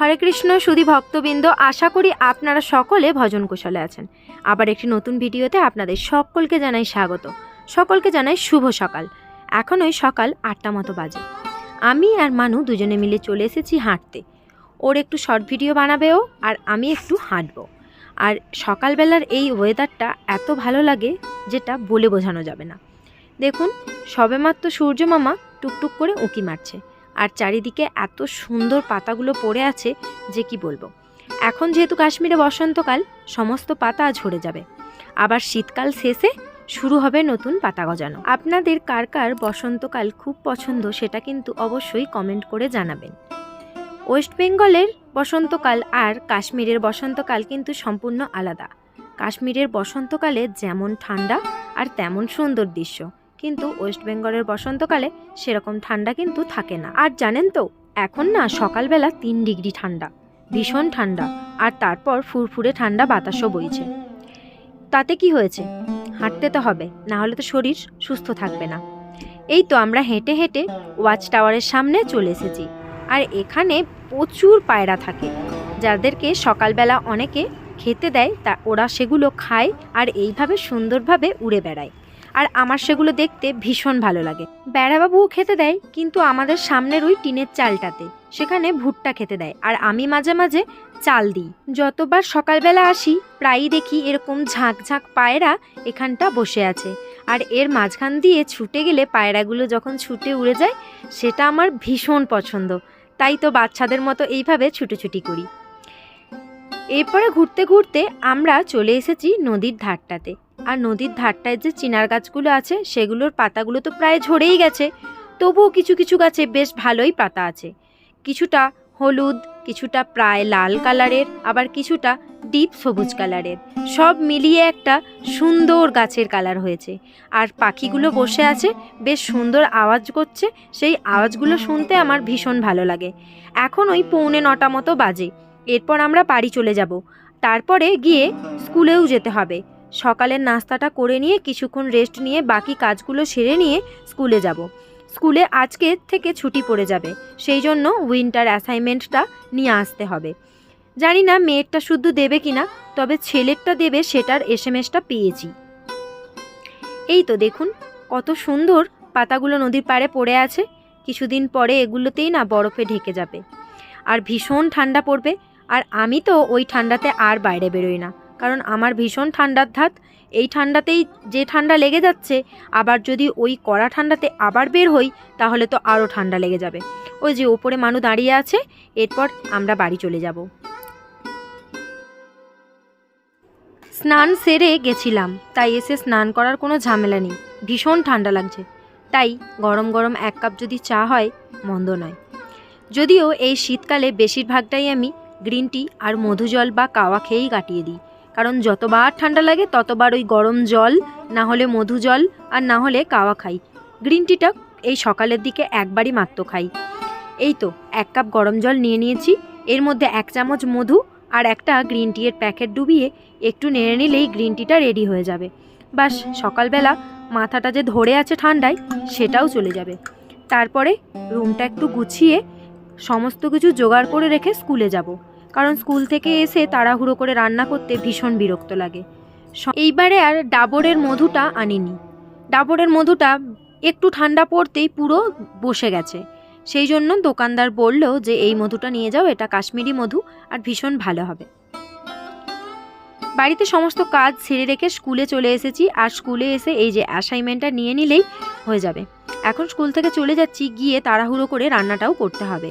হরে কৃষ্ণ, সুধী ভক্তবৃন্দ, আশা করি আপনারা সকলে ভজন কুশলে আছেন। আবার একটি নতুন ভিডিওতে আপনাদের সকলকে জানাই স্বাগত। সকলকে জানাই শুভ সকাল। এখন ওই সকাল আটটা মতো বাজে। আমি আর মানু দুজনে মিলে চলে এসেছি হাঁটতে। ওর একটু শর্ট ভিডিও বানাবেও আর আমি একটু হাঁটবো। আর সকালবেলার এই ওয়েদারটা এত ভালো লাগে যেটা বলে বোঝানো যাবে না। দেখুন, সবেমাত্র সূর্য মামা টুকটুক করে উঁকি মারছে। আর চারিদিকে এত সুন্দর পাতাগুলো পড়ে আছে যে কি বলব। এখন যেহেতু কাশ্মীরে বসন্তকাল, সমস্ত পাতা ঝরে যাবে। আবার শীতকাল শেষে শুরু হবে নতুন পাতা গজানো। আপনাদের কার কার বসন্তকাল খুব পছন্দ সেটা কিন্তু অবশ্যই কমেন্ট করে জানাবেন। ওয়েস্ট বেঙ্গলের বসন্তকাল আর কাশ্মীরের বসন্তকাল কিন্তু সম্পূর্ণ আলাদা। কাশ্মীরের বসন্তকালে যেমন ঠান্ডা আর তেমন সুন্দর দৃশ্য। কিন্তু ওয়েস্ট বেঙ্গলের বসন্তকালে সেরকম ঠান্ডা কিন্তু থাকে না। আর জানেন তো, এখন না সকালবেলা তিন ডিগ্রি ঠান্ডা, ভীষণ ঠান্ডা, আর তারপর ফুরফুরে ঠান্ডা বাতাসও বইছে। তাতে কি হয়েছে? হাঁটতে তো হবে, না হলে তো শরীর সুস্থ থাকবে না। এই তো আমরা হেঁটে হেঁটে ওয়াচ টাওয়ারের সামনে চলে এসেছি। আর এখানে প্রচুর পায়রা থাকে, যাদেরকে সকালবেলা অনেকে খেতে দেয়, তা ওরা সেগুলো খায় আর এইভাবে সুন্দরভাবে উড়ে বেড়ায়। আর আমার সেগুলো দেখতে ভীষণ ভালো লাগে। বেড়াবাবুও খেতে দেয়, কিন্তু আমাদের সামনের ওই টিনের চালটাতে। সেখানে ভুট্টা খেতে দেয়, আর আমি মাঝে মাঝে চাল দিই। যতবার সকালবেলা আসি, প্রায়ই দেখি এরকম ঝাঁক ঝাঁক পায়রা এখানটা বসে আছে। আর এর মাঝখান দিয়ে ছুটে গেলে পায়রাগুলো যখন ছুটে উড়ে যায়, সেটা আমার ভীষণ পছন্দ। তাই তো বাচ্চাদের মতো এইভাবে ছুটোছুটি করি। এরপরে ঘুরতে ঘুরতে আমরা চলে এসেছি নদীর ধারটাতে। আর নদীর ধারটায় যে চিনার গাছগুলো আছে, সেগুলোর পাতাগুলো তো প্রায় ঝরেই গেছে। তবুও কিছু কিছু গাছে বেশ ভালোই পাতা আছে। কিছুটা হলুদ, কিছুটা প্রায় লাল কালারের, আবার কিছুটা ডিপ সবুজ কালারের। সব মিলিয়ে একটা সুন্দর গাছের কালার হয়েছে। আর পাখিগুলো বসে আছে, বেশ সুন্দর আওয়াজ করছে। সেই আওয়াজগুলো শুনতে আমার ভীষণ ভালো লাগে। এখন ওই পৌনে নটা মতো বাজে। এরপর আমরা বাড়ি চলে যাব। তারপরে গিয়ে স্কুলেও যেতে হবে। সকালের নাস্তাটা করে নিয়ে কিছুক্ষণ রেস্ট নিয়ে বাকি কাজগুলো সেরে নিয়ে স্কুলে যাব। স্কুলে আজকে থেকে ছুটি পড়ে যাবে, সেই জন্য উইন্টার অ্যাসাইনমেন্টটা নিয়ে আসতে হবে। জানি না মেয়েরটা শুদ্ধ দেবে কিনা, তবে ছেলেরটা দেবে সেটার এস এম এসটা পেয়েছি। এই তো দেখুন, কত সুন্দর পাতাগুলো নদীর পাড়ে পড়ে আছে। কিছুদিন পরে এগুলোতেই না বরফে ঢেকে যাবে। আর ভীষণ ঠান্ডা পড়বে আর আমি তো ওই ঠান্ডাতে আর বাইরে বেরোই না, কারণ আমার ভীষণ ঠান্ডার ধাত। এই ঠান্ডাতেই যে ঠান্ডা লেগে যাচ্ছে, আবার যদি ওই কড়া ঠান্ডাতে আবার বের হই, তাহলে তো আরও ঠান্ডা লেগে যাবে। ওই যে ওপরে মানু দাঁড়িয়ে আছে, এরপর আমরা বাড়ি চলে যাব। স্নান সেরে গেছিলাম, তাই এসে স্নান করার কোনো ঝামেলা নেই, ভীষণ ঠান্ডা লাগছে। তাই গরম গরম এক কাপ যদি চা হয়, মন্দ নয়। যদিও এই শীতকালে বেশিরভাগটাই আমি গ্রিন টি আর মধু জল বা কাওয়া খেয়েই কাটিয়ে দিই। কারণ যতবার ঠান্ডা লাগে ততবার ওই গরম জল, না হলে মধু জল আর না হলে কাওয়া খাই। গ্রিন টিটা এই সকালের দিকে একবারই মাত্র খাই। এই তো এক কাপ গরম জল নিয়ে নিয়েছি। এর মধ্যে এক চামচ মধু আর একটা গ্রিন টি এর প্যাকেট ডুবিয়ে একটু নেড়ে নিলেই গ্রিন টিটা রেডি হয়ে যাবে। বাস সকালবেলা মাথাটা যে ধরে আছে ঠান্ডায় সেটাও চলে যাবে। তারপরে রুমটা একটু গুছিয়ে সমস্ত কিছু জোগাড় করে রেখে স্কুলে যাব। কারণ স্কুল থেকে এসে তাড়াহুড়ো করে রান্না করতে ভীষণ বিরক্ত লাগে। এইবারে আর ডাবরের মধুটা আনিনি। ডাবরের মধুটা একটু ঠান্ডা পড়তেই পুরো বসে গেছে। সেই জন্য দোকানদার বলল যে, এই মধুটা নিয়ে যাও, এটা কাশ্মীরি মধু আর ভীষণ ভালো হবে। বাড়িতে সমস্ত কাজ ছেড়ে রেখে স্কুলে চলে এসেছি। আর স্কুলে এসে এই যে অ্যাসাইনমেন্টটা নিয়ে নিলেই হয়ে যাবে। এখন স্কুল থেকে চলে যাচ্ছি, গিয়ে তাড়াহুড়ো করে রান্নাটাও করতে হবে।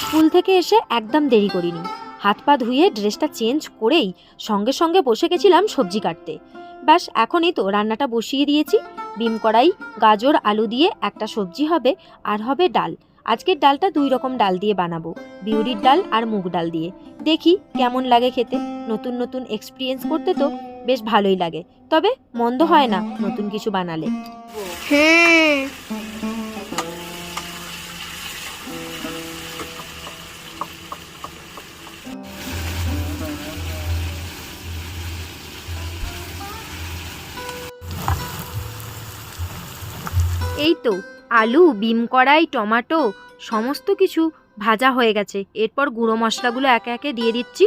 স্কুল থেকে এসে একদম দেরি করিনি। হাত পা ধুয়ে ড্রেসটা চেঞ্জ করেই সঙ্গে সঙ্গে বসে গেছিলাম সবজি কাটতে। ব্যাস, এখনই তো রান্নাটা বসিয়ে দিয়েছি। বিম কড়াই, গাজর, আলু দিয়ে একটা সবজি হবে, আর হবে ডাল। আজকের ডালটা দুই রকম ডাল দিয়ে বানাবো বিউরির ডাল আর মুগ ডাল দিয়ে। দেখি কেমন লাগে খেতে। নতুন নতুন এক্সপিরিয়েন্স করতে তো বেশ ভালোই লাগে। তবে মন্দ হয় না নতুন কিছু বানালে। হ্যাঁ। এই তো আলু বিম কড়াই টমাটো সমস্ত কিছু ভাজা হয়ে গেছে। এরপর গুঁড়ো মশলাগুলো একে একে দিয়ে দিচ্ছি।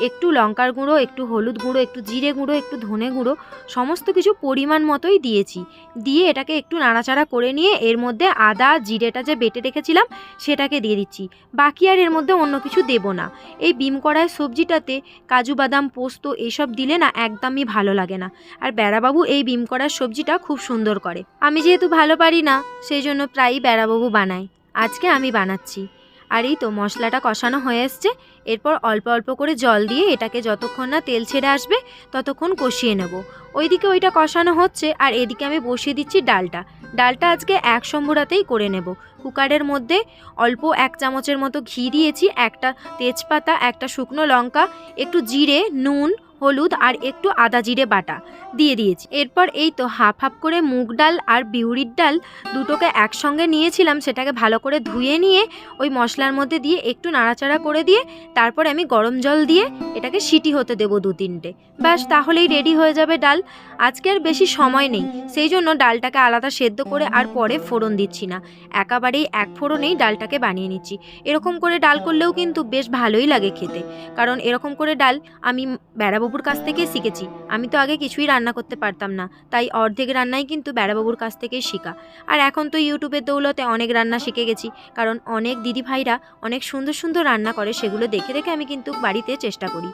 একটু লঙ্কার গুঁড়ো, একটু হলুদ গুঁড়ো, একটু জিরে গুঁড়ো, একটু ধনে গুঁড়ো, সমস্ত কিছু পরিমাণ মতোই দিয়েছি। দিয়ে এটাকে একটু নাড়াচাড়া করে নিয়ে এর মধ্যে আদা, জিরেটা যে বেটে রেখেছিলাম, সেটাকে দিয়ে দিচ্ছি। বাকি আর এর মধ্যে অন্য কিছু দেব না। এই বিম কড়াই সবজিটাতে কাজু, বাদাম, পোস্ত এসব দিলে না একদমই ভালো লাগে না। আর বেড়াবাবু এই বিম করার সবজিটা খুব সুন্দর করে। আমি যেহেতু ভালো পারি না, সেই জন্য প্রায়ই বেড়াবাবু বানায়। আজকে আমি বানাচ্ছি। আর এই তো মশলাটা কষানো হয়ে এসছে। এরপর অল্প অল্প করে জল দিয়ে এটাকে যতক্ষণ না তেল ছেড়ে আসবে, ততক্ষণ কষিয়ে নেব। ওইদিকে ওইটা কষানো হচ্ছে আর এদিকে আমি বসিয়ে দিচ্ছি ডালটা। ডালটা আজকে এক সম্বুরাতেই করে নেব। কুকারের মধ্যে অল্প এক চামচের মতো ঘি দিয়েছি, একটা তেজপাতা, একটা শুকনো লঙ্কা, একটু জিরে, নুন হলুদ আর একটু আদা জিরে বাটা দিয়ে দিয়েছি। এরপর এই তো হাফ হাফ করে মুগ ডাল আর বিউরির ডাল দুটোকে একসঙ্গে নিয়েছিলাম, সেটাকে ভালো করে ধুয়ে নিয়ে ওই মশলার মধ্যে দিয়ে একটু নাড়াচাড়া করে দিয়ে তারপর আমি গরম জল দিয়ে এটাকে সিটি হতে দেবো দু তিনটে। ব্যাস, তাহলেই রেডি হয়ে যাবে ডাল। আজকে আর বেশি সময় নেই, সেই জন্য ডালটাকে আলাদা সেদ্ধ করে আর পরে ফোড়ন দিচ্ছি না। একেবারেই এক ফোড়নেই ডালটাকে বানিয়ে নিচ্ছি। এরকম করে ডাল করলেও কিন্তু বেশ ভালোই লাগে খেতে। কারণ এরকম করে ডাল আমি বেড়াবাবুর কাছ থেকে শিখেছি। আমি তো আগে কিছুই রান্না করতে পারতাম না। তাই অর্ধেক রান্নাই কিন্তু বেড়াবাবুর কাছ থেকেই শেখা। আর এখন তো ইউটিউবের দৌলতে অনেক রান্না শিখে গেছি। কারণ অনেক দিদিভাইরা অনেক সুন্দর সুন্দর রান্না করে সেগুলো দেখে দেখে আমি কিন্তু বাড়িতে চেষ্টা করি।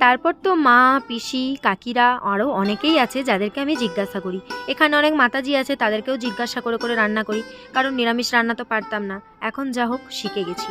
তারপর তো মা, পিসি, কাকিরা আরও অনেকেই আছে যাদেরকে আমি জিজ্ঞাসা করি। এখানে অনেক মাতাজি আছে, তাদেরকেও জিজ্ঞাসা করে করে রান্না করি। কারণ নিরামিষ রান্না তো পারতাম না। এখন যা হোক, শিখে গেছি।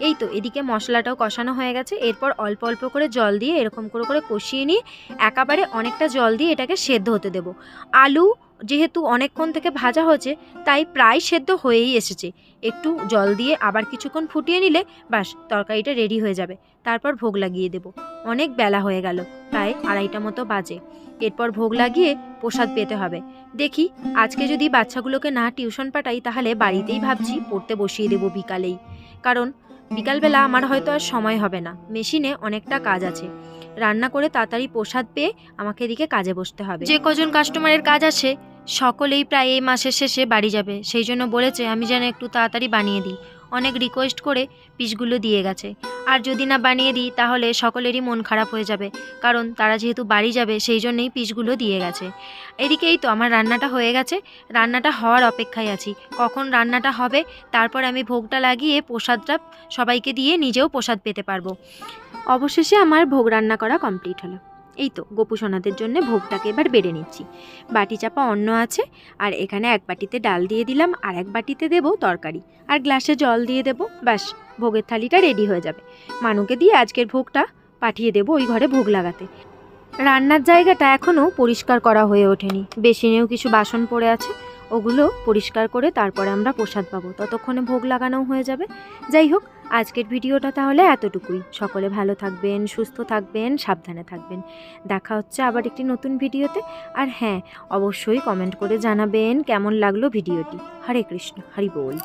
এই তো, এদিকে মশলাটাও কষানো হয়ে গেছে। এরপর অল্প অল্প করে জল দিয়ে এরকম করে করে কষিয়ে নিয়ে একেবারে অনেকটা জল দিয়ে এটাকে সেদ্ধ হতে দেব। আলু যেহেতু অনেকক্ষণ থেকে ভাজা হয়েছে, তাই প্রায় সেদ্ধ হয়েই এসেছে। একটু জল দিয়ে আবার কিছুক্ষণ ফুটিয়ে নিলে ব্যাস তরকারিটা রেডি হয়ে যাবে। তারপর ভোগ লাগিয়ে দেব। অনেক বেলা হয়ে গেল, প্রায় আড়াইটা মতো বাজে। এরপর ভোগ লাগিয়ে প্রসাদ পেতে হবে। দেখি, আজকে যদি বাচ্চাগুলোকে না টিউশন পাঠাই, তাহলে বাড়িতেই ভাবছি পড়তে বসিয়ে দেবো বিকালেই। কারণ, বিকালবেলা আমার হয়তো আর সময় হবে না। মেশিনে অনেকটা কাজ আছে। রান্না করে তাড়াতাড়ি প্রসাদ পেয়ে আমাকে এদিকে কাজে বসতে হবে। যে কজন কাস্টমারের কাজ আছে, সকলেই প্রায় এই মাসের শেষে বাড়ি যাবে। সেই জন্য বলেছে, আমি যেন একটু তাড়াতাড়ি বানিয়ে দিই। অনেক রিকোয়েস্ট করে পিসগুলো দিয়ে গেছে। আর যদি না বানিয়ে দিই, তাহলে সকলেরই মন খারাপ হয়ে যাবে, কারণ তারা যেহেতু বাড়ি যাবে সেই জন্যেই পিসগুলো দিয়ে গেছে। এদিকেই তো আমার রান্নাটা হয়ে গেছে। রান্নাটা হওয়ার অপেক্ষায় আছি। কখন রান্নাটা হবে, তারপর আমি ভোগটা লাগিয়ে প্রসাদটা সবাইকে দিয়ে নিজেও প্রসাদ পেতে পারব। অবশেষে আমার ভোগ রান্না করা কমপ্লিট হলো। এই তো গোপু সোনাদের জন্য ভোগটাকে এবার বেড়ে নিচ্ছি। বাটি চাপা অন্ন আছে, আর এখানে এক বাটিতে ডাল দিয়ে দিলাম, আর এক বাটিতে দেব তরকারি। আর গ্লাসে জল দিয়ে দেব, ব্যাস, ভোগের থালিটা রেডি হয়ে যাবে। মানুকে দিয়ে আজকের ভোগটা পাঠিয়ে দেবো ওই ঘরে ভোগ লাগাতে। রান্নার জায়গাটা এখনও পরিষ্কার করা হয়ে ওঠেনি। বেসিনেও কিছু বাসন পড়ে আছে, ওগুলো পরিষ্কার করে তারপরে আমরা প্রসাদ পাবো। ততক্ষণে ভোগ লাগানো হয়ে যাবে। যাই হোক আজকের ভিডিওটা তাহলে এতটুকুই। সকলে ভালো থাকবেন, সুস্থ থাকবেন, সাবধানে থাকবেন। দেখা হচ্ছে আবার একটি নতুন ভিডিওতে। আর হ্যাঁ অবশ্যই কমেন্ট করে জানাবেন কেমন লাগল ভিডিওটি। হরে কৃষ্ণ, হরি বল।